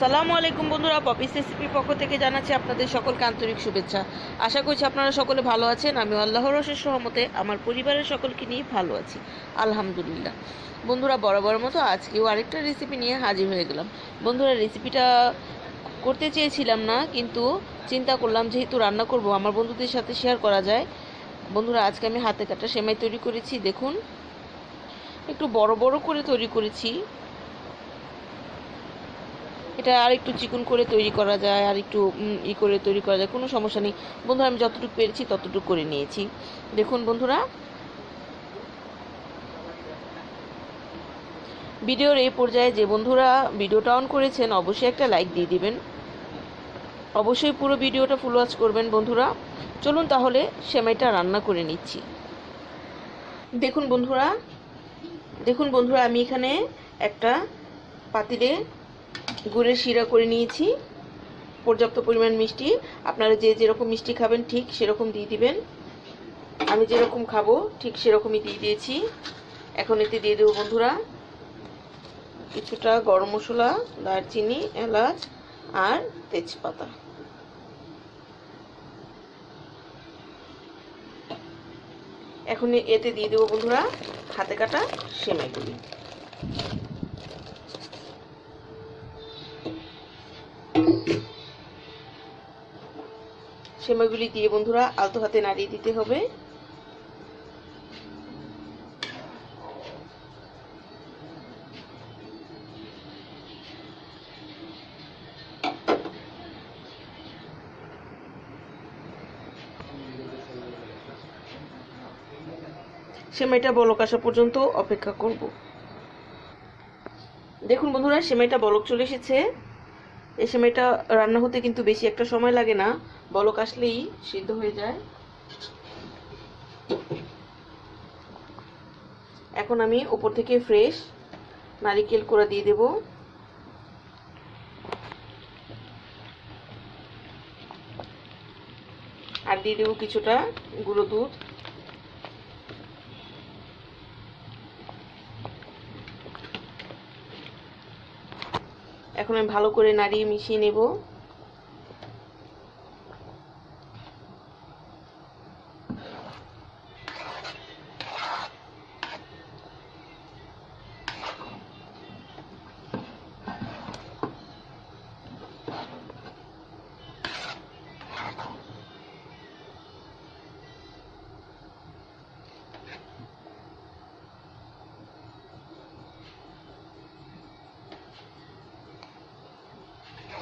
আসসালামু আলাইকুম বন্ধুরা পপিস রেসিপির পক্ষ থেকে জানাচ্ছি আপনাদের সকলকে আন্তরিক শুভেচ্ছা। আশা করছি আপনারা সকলে ভালো আছেন। আমি আল্লাহর রসের সহমতে আমার পরিবারের সকলকে নিয়ে ভালো আছি, আলহামদুলিল্লাহ। বন্ধুরা, বরাবর মতো আজকেও আরেকটা রেসিপি নিয়ে হাজির হয়ে গেলাম। বন্ধুরা, রেসিপিটা করতে চেয়েছিলাম না, কিন্তু চিন্তা করলাম যেহেতু রান্না করব, আমার বন্ধুদের সাথে শেয়ার করা যায়। বন্ধুরা, আজকে আমি হাতে কাটা সেমাই তৈরি করেছি, দেখুন। একটু বড় বড় করে তৈরি করেছি। এটা আর একটু চিকন করে তৈরি করা যায় আর একটু ই করে তৈরি করা যায়, কোনো সমস্যা নেই। বন্ধুরা, আমি যতটুকু পেরেছি ততটুকু করে নিয়েছি। দেখুন বন্ধুরা। ভিডিওর এই পর্যায়ে যে বন্ধুরা ভিডিওটা অন করেছেন, অবশ্যই একটা লাইক দিয়ে দিবেন। অবশ্যই পুরো ভিডিওটা ফুল ওয়াচ করবেন বন্ধুরা। চলুন তাহলে সেমাইটা রান্না করে নিচ্ছি। দেখুন বন্ধুরা। দেখুন বন্ধুরা, আমি এখানে একটা পাতিলে গুড়ের শিরা করে নিয়েছি। পর্যাপ্ত পরিমাণ মিষ্টি। আপনারা যে যেরকম মিষ্টি খাবেন, ঠিক সেরকম দিয়ে দিবেন। আমি যেরকম খাব, ঠিক সেরকমই দিয়ে দিয়েছি। এখন এতে দিয়ে দেবো বন্ধুরা কিছুটা গরম মশলা, দারচিনি, এলাচ আর তেজপাতা। এখন এতে দিয়ে দেবো বন্ধুরা হাতে কাটা সেমাইগুলি। সেমাইগুলি দিয়ে বন্ধুরা আলতো হাতে নাড়িয়ে দিতে হবে। সেমাইটা বলক আসা পর্যন্ত অপেক্ষা করব। দেখুন বন্ধুরা, সেমাইটা বলক চলে এসেছে। এই সেমাইটা রান্না হতে কিন্তু বেশি একটা সময় লাগে না। বলক আসলেই সিদ্ধ হয়ে যায়। এখন আমি উপর থেকে ফ্রেশ নারিকেল কোড়া দিয়ে দেব। আর দিয়ে দেবো কিছুটা গুঁড়ো দুধ। এখন আমি ভালো করে নাড়িয়ে মিশিয়ে নেব।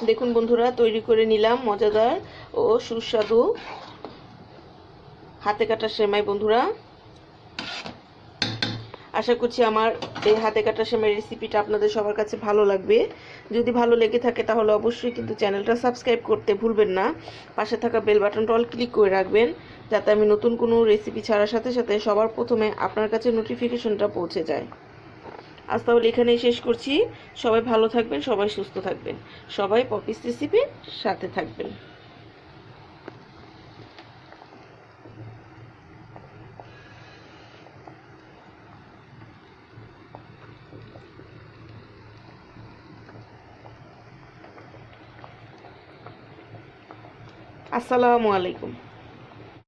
দেখুন বন্ধুরা, তৈরি করে নিলাম, মজাদার ও সুস্বাদু হাতে কাটা সেমাই বন্ধুরা। আশা করছি আমার এই হাতে কাটা সেমাই রেসিপিটা আপনাদের সবার কাছে ভালো লাগবে। যদি ভালো লেগে থাকে তাহলে অবশ্যই কিন্তু চ্যানেলটা সাবস্ক্রাইব করতে ভুলবেন না। পাশে থাকা বেল বাটনটা অল ক্লিক করে রাখবেন, যাতে আমি নতুন কোনো রেসিপি ছাড়ার সাথে সাথে সবার প্রথমে আপনার কাছে নোটিফিকেশনটা পৌঁছে যায়। আজ তাহলে এখানেই শেষ করছি। সবাই ভালো থাকবেন, সবাই সুস্থ থাকবেন। সবাই পপিস রেসিপির সাথে থাকবেন। আসসালামু আলাইকুম।